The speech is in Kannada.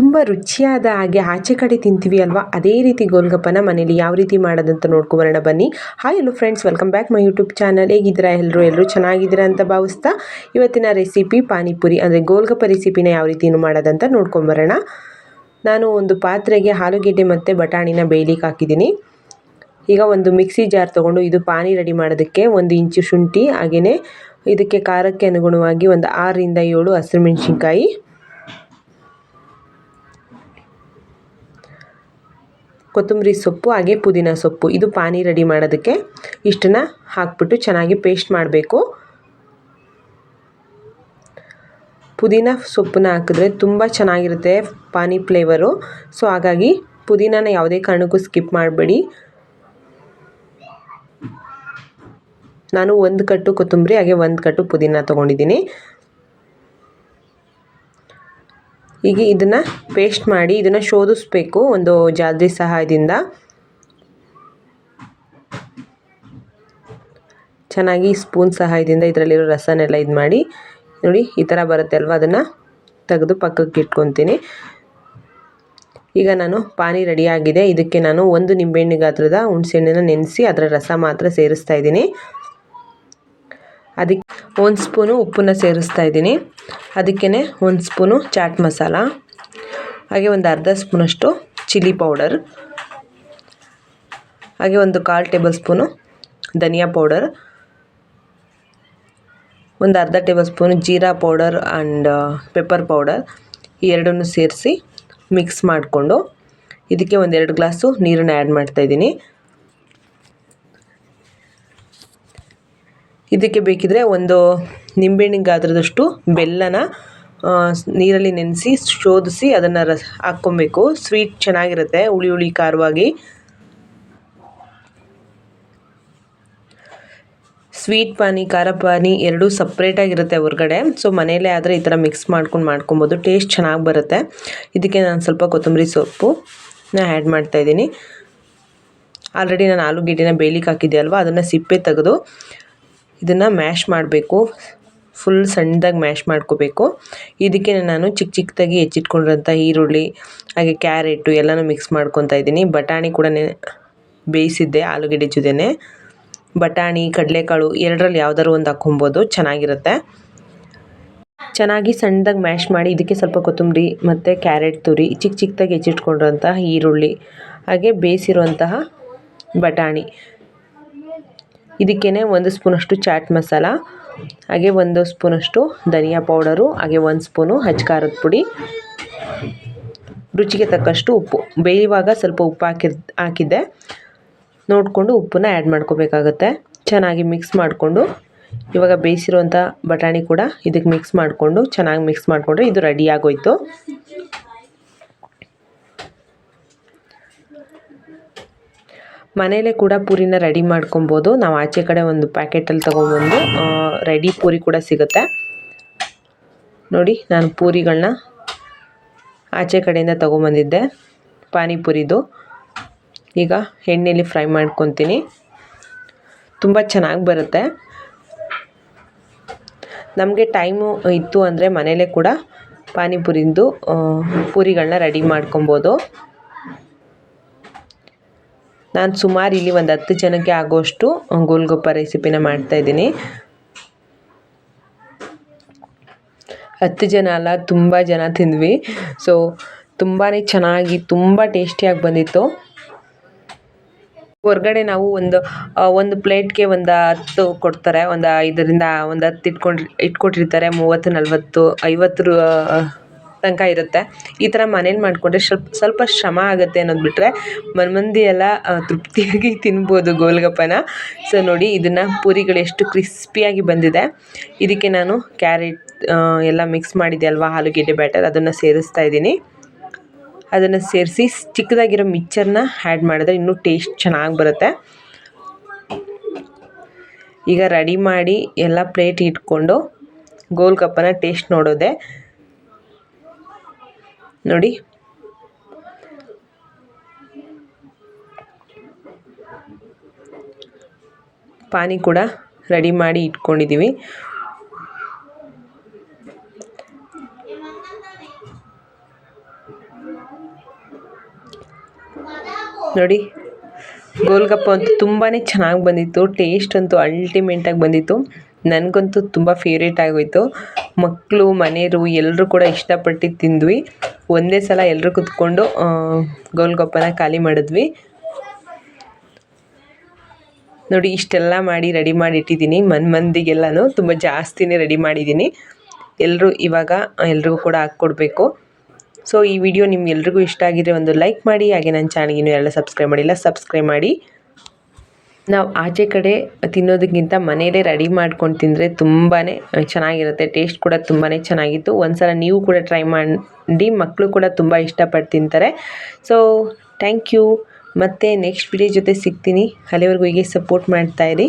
ತುಂಬ ರುಚಿಯಾದ ಹಾಗೆ ಆಚೆ ಕಡೆ ತಿಂತೀವಿ ಅಲ್ವಾ? ಅದೇ ರೀತಿ ಗೋಲ್ಗಪ್ಪನ ಮನೇಲಿ ಯಾವ ರೀತಿ ಮಾಡೋದಂತ ನೋಡ್ಕೊಬರೋಣ ಬನ್ನಿ. Hi hello friends welcome back my YouTube channel ಹೇಗಿದ್ದೀರಾ ಎಲ್ಲರೂ? ಎಲ್ಲರೂ ಚೆನ್ನಾಗಿದ್ದೀರಾ ಅಂತ ಭಾವಿಸ್ತಾ ಇವತ್ತಿನ ರೆಸಿಪಿ ಪಾನಿಪುರಿ, ಅಂದರೆ ಗೋಲ್ಗಪ್ಪ ರೆಸಿಪಿನ ಯಾವ ರೀತಿ ಮಾಡೋದಂತ ನೋಡ್ಕೊಂಬರೋಣ. ನಾನು ಒಂದು ಪಾತ್ರೆಗೆ ಆಲೂಗೆಡ್ಡೆ ಮತ್ತು ಬಟಾಣಿನ ಬೇಯಲಿಕ್ಕೆ ಹಾಕಿದ್ದೀನಿ. ಈಗ ಒಂದು ಮಿಕ್ಸಿ ಜಾರ್ ತೊಗೊಂಡು ಇದು ಪಾನಿ ರೆಡಿ ಮಾಡೋದಕ್ಕೆ ಒಂದು ಇಂಚು ಶುಂಠಿ, ಹಾಗೆಯೇ ಇದಕ್ಕೆ ಖಾರಕ್ಕೆ ಅನುಗುಣವಾಗಿ ಒಂದು ಆರರಿಂದ ಏಳು ಹಸಿರುಮೆಣ್ಸಿನ್ಕಾಯಿ ಕೊತ್ತಂಬರಿ ಸೊಪ್ಪು, ಹಾಗೆ ಪುದೀನ ಸೊಪ್ಪು. ಇದು ಪಾನಿ ರೆಡಿ ಮಾಡೋದಕ್ಕೆ ಇಷ್ಟನ್ನು ಹಾಕ್ಬಿಟ್ಟು ಚೆನ್ನಾಗಿ ಪೇಸ್ಟ್ ಮಾಡಬೇಕು. ಪುದೀನ ಸೊಪ್ಪನ್ನ ಹಾಕಿದ್ರೆ ತುಂಬ ಚೆನ್ನಾಗಿರುತ್ತೆ ಪಾನಿ ಫ್ಲೇವರು. ಸೊ, ಹಾಗಾಗಿ ಪುದೀನಾನ ಯಾವುದೇ ಕಾರಣಕ್ಕೂ ಸ್ಕಿಪ್ ಮಾಡಬೇಡಿ. ನಾನು ಒಂದು ಕಟ್ಟು ಕೊತ್ತಂಬರಿ, ಹಾಗೆ ಒಂದು ಕಟ್ಟು ಪುದೀನ ತೊಗೊಂಡಿದ್ದೀನಿ. ಈಗ ಇದನ್ನು ಪೇಸ್ಟ್ ಮಾಡಿ ಇದನ್ನು ಶೋಧಿಸ್ಬೇಕು ಒಂದು ಜಾಲರಿ ಸಹಾಯದಿಂದ. ಚೆನ್ನಾಗಿ ಸ್ಪೂನ್ ಸಹಾಯದಿಂದ ಇದರಲ್ಲಿರೋ ರಸನೆಲ್ಲ ಇದು ಮಾಡಿ. ನೋಡಿ, ಈ ಥರ ಬರುತ್ತೆ ಅಲ್ವಾ? ಅದನ್ನು ತೆಗೆದು ಪಕ್ಕಕ್ಕೆ ಇಟ್ಕೊತೀನಿ. ಈಗ ನಾನು ಪಾನಿ ರೆಡಿಯಾಗಿದೆ ಇದಕ್ಕೆ ನಾನು ಒಂದು ನಿಂಬೆಹಣ್ಣು ಗಾತ್ರದ ಹುಣಸೆಹಣ್ಣನ್ನು ನೆನೆಸಿ ಅದರ ರಸ ಮಾತ್ರ ಸೇರಿಸ್ತಾ ಇದ್ದೀನಿ. ಅದಕ್ಕೆ ಒಂದು ಸ್ಪೂನು ಉಪ್ಪನ್ನು ಸೇರಿಸ್ತಾ ಇದ್ದೀನಿ. ಅದಕ್ಕೇ ಒಂದು ಸ್ಪೂನು ಚಾಟ್ ಮಸಾಲ, ಹಾಗೆ ಒಂದು ಅರ್ಧ ಸ್ಪೂನಷ್ಟು ಚಿಲ್ಲಿ ಪೌಡರ್, ಹಾಗೆ ಒಂದು ಕಾಲು ಟೇಬಲ್ ಸ್ಪೂನು ಧನಿಯಾ ಪೌಡರ್, ಒಂದು ಅರ್ಧ ಟೇಬಲ್ ಸ್ಪೂನು ಜೀರಾ ಪೌಡರ್ ಆ್ಯಂಡ್ ಪೆಪ್ಪರ್ ಪೌಡರ್, ಈ ಎರಡನ್ನು ಸೇರಿಸಿ ಮಿಕ್ಸ್ ಮಾಡಿಕೊಂಡು ಇದಕ್ಕೆ ಒಂದೆರಡು ಗ್ಲಾಸು ನೀರನ್ನು ಆ್ಯಡ್ ಮಾಡ್ತಾಯಿದ್ದೀನಿ ಇದಕ್ಕೆ ಬೇಕಿದ್ರೆ ಒಂದು ನಿಂಬೆಹಣ್ಣಿನ ಗಾತ್ರದಷ್ಟು ಬೆಲ್ಲನ ನೀರಲ್ಲಿ ನೆನೆಸಿ, ಶೋಧಿಸಿ ಅದನ್ನು ರಸ ಹಾಕ್ಕೊಬೇಕು. ಸ್ವೀಟ್ ಚೆನ್ನಾಗಿರುತ್ತೆ, ಹುಳಿ ಹುಳಿ ಖಾರವಾಗಿ. ಸ್ವೀಟ್ ಪಾನಿ, ಖಾರ ಪಾನಿ ಎರಡೂ ಸಪ್ರೇಟಾಗಿರುತ್ತೆ ಹೊರಗಡೆ. ಸೊ ಮನೆಯಲ್ಲೇ ಆದರೆ ಈ ಥರ ಮಿಕ್ಸ್ ಮಾಡ್ಕೊಂಡು ಮಾಡ್ಕೊಬೋದು. ಟೇಸ್ಟ್ ಚೆನ್ನಾಗಿ ಬರುತ್ತೆ. ಇದಕ್ಕೆ ನಾನು ಸ್ವಲ್ಪ ಕೊತ್ತಂಬರಿ ಸೊಪ್ಪು ಸೊಪ್ಪುನ ಆ್ಯಡ್ ಮಾಡ್ತಾಯಿದ್ದೀನಿ ಆಲ್ರೆಡಿ ನಾನು ಆಲೂಗೆಡ್ಡೆನ ಬೇಯಲಿಕ್ಕೆ ಹಾಕಿದ್ದೆ ಅಲ್ವಾ? ಅದನ್ನು ಸಿಪ್ಪೆ ತೆಗೆದು ಇದನ್ನು ಮ್ಯಾಶ್ ಮಾಡಬೇಕು. ಫುಲ್ ಸಣ್ಣದಾಗಿ ಮ್ಯಾಶ್ ಮಾಡ್ಕೋಬೇಕು. ಇದಕ್ಕೆ ನಾನು ಚಿಕ್ಕ ಚಿಕ್ಕದಾಗಿ ಹೆಚ್ಚಿಟ್ಕೊಂಡಿರೋಂಥ ಈರುಳ್ಳಿ, ಹಾಗೆ ಕ್ಯಾರೆಟು ಎಲ್ಲನೂ ಮಿಕ್ಸ್ ಮಾಡ್ಕೊತಾ ಇದ್ದೀನಿ. ಬಟಾಣಿ ಕೂಡ ಬೇಯಿಸಿದ್ದೆ ಆಲೂಗಡ್ಡೆ ಜೊತೆನೆ. ಬಟಾಣಿ, ಕಡಲೆಕಾಳು ಎರಡರಲ್ಲಿ ಯಾವ್ದಾದ್ರು ಒಂದು ಹಾಕ್ಕೊಬೋದು. ಚೆನ್ನಾಗಿರುತ್ತೆ. ಚೆನ್ನಾಗಿ ಸಣ್ಣದಾಗಿ ಮ್ಯಾಶ್ ಮಾಡಿ ಇದಕ್ಕೆ ಸ್ವಲ್ಪ ಕೊತ್ತಂಬರಿ ಮತ್ತು ಕ್ಯಾರೆಟ್ ತುರಿ ಚಿಕ್ಕ ಚಿಕ್ಕದಾಗಿ ಹೆಚ್ಚಿಟ್ಕೊಂಡಿರೋಂತಹ ಈರುಳ್ಳಿ, ಹಾಗೆ ಬೇಯಿಸಿರುವಂತಹ ಬಟಾಣಿ. ಇದಕ್ಕೇ ಒಂದು ಸ್ಪೂನಷ್ಟು ಚಾಟ್ ಮಸಾಲ, ಹಾಗೆ ಒಂದು ಸ್ಪೂನಷ್ಟು ಧನಿಯಾ ಪೌಡರು, ಹಾಗೆ ಒಂದು ಸ್ಪೂನು ಖಾರದ ಪುಡಿ. ರುಚಿಗೆ ತಕ್ಕಷ್ಟು ಉಪ್ಪು. ಬೇಯುವಾಗ ಸ್ವಲ್ಪ ಉಪ್ಪು ಹಾಕಿರ್, ಹಾಕಿದ್ದೆ. ನೋಡಿಕೊಂಡು ಉಪ್ಪನ್ನ ಆ್ಯಡ್ ಮಾಡ್ಕೋಬೇಕಾಗತ್ತೆ. ಚೆನ್ನಾಗಿ ಮಿಕ್ಸ್ ಮಾಡಿಕೊಂಡು. ಇವಾಗ ಬೇಯಿಸಿರುವಂಥ ಬಟಾಣಿ ಕೂಡ ಇದಕ್ಕೆ ಮಿಕ್ಸ್ ಮಾಡಿಕೊಂಡು ಚೆನ್ನಾಗಿ ಮಿಕ್ಸ್ ಮಾಡಿಕೊಂಡ್ರೆ ಇದು ರೆಡಿ ಆಗೋಯ್ತು. ಮನೇಲೇ ಕೂಡ ಪೂರಿನ ರೆಡಿ ಮಾಡ್ಕೊಬೋದು. ನಾವು ಆಚೆ ಕಡೆ ಒಂದು ಪ್ಯಾಕೆಟಲ್ಲಿ ತೊಗೊಂಬಂದು ರೆಡಿ ಪೂರಿ ಕೂಡ ಸಿಗುತ್ತೆ. ನೋಡಿ, ನಾನು ಪೂರಿಗಳನ್ನ ಆಚೆ ಕಡೆಯಿಂದ ತೊಗೊಂಬಂದಿದ್ದೆ ಪಾನಿಪುರಿದು. ಈಗ ಎಣ್ಣೆಯಲ್ಲಿ ಫ್ರೈ ಮಾಡ್ಕೊತೀನಿ. ತುಂಬ ಚೆನ್ನಾಗಿ ಬರುತ್ತೆ. ನಮಗೆ ಟೈಮು ಇತ್ತು ಅಂದರೆ ಮನೇಲೆ ಕೂಡ ಪಾನಿಪುರಿಂದು ಪೂರಿಗಳನ್ನ ರೆಡಿ ಮಾಡ್ಕೊಬೋದು. ನಾನು ಸುಮಾರು ಇಲ್ಲಿ ಒಂದು ಹತ್ತು ಜನಕ್ಕೆ ಆಗೋಷ್ಟು ಗೋಲ್ಗಪ್ಪ ರೆಸಿಪಿನ ಮಾಡ್ತಾಯಿದ್ದೀನಿ ಹತ್ತು ಜನ ಅಲ್ಲ, ತುಂಬ ಜನ ತಿಂದ್ವಿ. ಸೊ ತುಂಬಾ ಚೆನ್ನಾಗಿ, ತುಂಬ ಟೇಸ್ಟಿಯಾಗಿ ಬಂದಿತ್ತು. ಹೊರ್ಗಡೆ ನಾವು ಒಂದು ಒಂದು ಪ್ಲೇಟ್ಗೆ ಒಂದು ಹತ್ತು ಕೊಡ್ತಾರೆ. ಒಂದು ಐದರಿಂದ, ಒಂದು ಹತ್ತು ಇಟ್ಕೊಂಡು, ಇಟ್ಕೊಟ್ಟಿರ್ತಾರೆ. ಮೂವತ್ತು, ನಲ್ವತ್ತು, ಐವತ್ತು ತನಕ ಇರುತ್ತೆ. ಈ ಥರ ಮನೇಲಿ ಮಾಡಿಕೊಂಡ್ರೆ ಸ್ವಲ್ಪ ಸ್ವಲ್ಪ ಶ್ರಮ ಆಗುತ್ತೆ ಅನ್ನೋದು ಬಿಟ್ಟರೆ ಮನ್ಮಂದಿ ಎಲ್ಲ ತೃಪ್ತಿಯಾಗಿ ತಿನ್ಬೋದು ಗೋಲ್ಗಪ್ಪನ. ಸೊ ನೋಡಿ, ಇದನ್ನು ಪೂರಿಗಳು ಎಷ್ಟು ಕ್ರಿಸ್ಪಿಯಾಗಿ ಬಂದಿದೆ. ಇದಕ್ಕೆ ನಾನು ಕ್ಯಾರೆಟ್ ಎಲ್ಲ ಮಿಕ್ಸ್ ಮಾಡಿದೆ ಅಲ್ವಾ, ಆಲೂಗೆಡ್ಡೆ ಬ್ಯಾಟರ್, ಅದನ್ನು ಸೇರಿಸ್ತಾ ಇದ್ದೀನಿ. ಅದನ್ನು ಸೇರಿಸಿ ಚಿಕ್ಕದಾಗಿರೋ ಮಿಕ್ಚರ್ನ ಆ್ಯಡ್ ಮಾಡಿದ್ರೆ ಇನ್ನೂ ಟೇಸ್ಟ್ ಚೆನ್ನಾಗಿ ಬರುತ್ತೆ. ಈಗ ರೆಡಿ ಮಾಡಿ ಎಲ್ಲ ಪ್ಲೇಟ್ ಇಟ್ಕೊಂಡು ಗೋಲ್ಗಪ್ಪನ ಟೇಸ್ಟ್ ನೋಡೋದೆ. ನೋಡಿ. ಪಾನಿ ಕೂಡ ರೆಡಿ ಮಾಡಿ ಇಟ್ಕೊಂಡಿದ್ದೀವಿ ನೋಡಿ, ಗೋಲ್ಗಪ್ಪ ಅಂತೂ ತುಂಬಾ ಚೆನ್ನಾಗಿ ಬಂದಿತ್ತು. ಟೇಸ್ಟ್ ಅಂತೂ ಅಲ್ಟಿಮೇಟಾಗಿ ಬಂದಿತ್ತು. ನನಗಂತೂ ತುಂಬ ಫೇವ್ರೇಟ್ ಆಗೋಯ್ತು. ಮಕ್ಕಳು ಮನೆಯವರು ಎಲ್ಲರೂ ಕೂಡ ಇಷ್ಟಪಟ್ಟು ತಿಂದ್ವಿ. ಒಂದೇ ಸಲ ಎಲ್ಲರೂ ಕುತ್ಕೊಂಡು ಗೋಲ್ಗೊಪ್ಪನ ಖಾಲಿ ಮಾಡಿದ್ವಿ. ನೋಡಿ, ಇಷ್ಟೆಲ್ಲ ಮಾಡಿ ರೆಡಿ ಮಾಡಿ ಇಟ್ಟಿದ್ದೀನಿ ಮನ್ ಮಂದಿಗೆಲ್ಲನೂ ತುಂಬ ಜಾಸ್ತಿನೇ ರೆಡಿ ಮಾಡಿದ್ದೀನಿ. ಎಲ್ಲರೂ ಇವಾಗ ಎಲ್ರಿಗೂ ಕೂಡ ಹಾಕ್ಕೊಡ್ಬೇಕು. ಸೊ ಈ ವಿಡಿಯೋ ನಿಮ್ಗೆಲ್ರಿಗೂ ಇಷ್ಟ ಆಗಿದ್ರೆ ಒಂದು ಲೈಕ್ ಮಾಡಿ, ಹಾಗೆ ನನ್ನ ಚಾನಲ್ಗೆ ಇನ್ನೂ ಎಲ್ಲ ಸಬ್ಸ್ಕ್ರೈಬ್ ಮಾಡಿಲ್ಲ, ಸಬ್ಸ್ಕ್ರೈಬ್ ಮಾಡಿ. ನಾವು ಆಚೆ ಕಡೆ ತಿನ್ನೋದಕ್ಕಿಂತ ಮನೆಯಲ್ಲೇ ರೆಡಿ ಮಾಡ್ಕೊಂಡು ತಿಂದರೆ ತುಂಬಾ ಚೆನ್ನಾಗಿರುತ್ತೆ. ಟೇಸ್ಟ್ ಕೂಡ ತುಂಬಾ ಚೆನ್ನಾಗಿತ್ತು. ಒಂದ್ಸಲ ನೀವು ಕೂಡ ಟ್ರೈ ಮಾಡಿ ಮಕ್ಕಳು ಕೂಡ ತುಂಬ ಇಷ್ಟಪಟ್ಟು ತಿಂತಾರೆ. ಸೊ ಥ್ಯಾಂಕ್ ಯು ಮತ್ತು ನೆಕ್ಸ್ಟ್ ವಿಡಿಯೋ ಜೊತೆ ಸಿಗ್ತೀನಿ. ಅಲ್ಲಿವರೆಗೂ ಹೀಗೆ ಸಪೋರ್ಟ್ ಮಾಡ್ತಾಯಿರಿ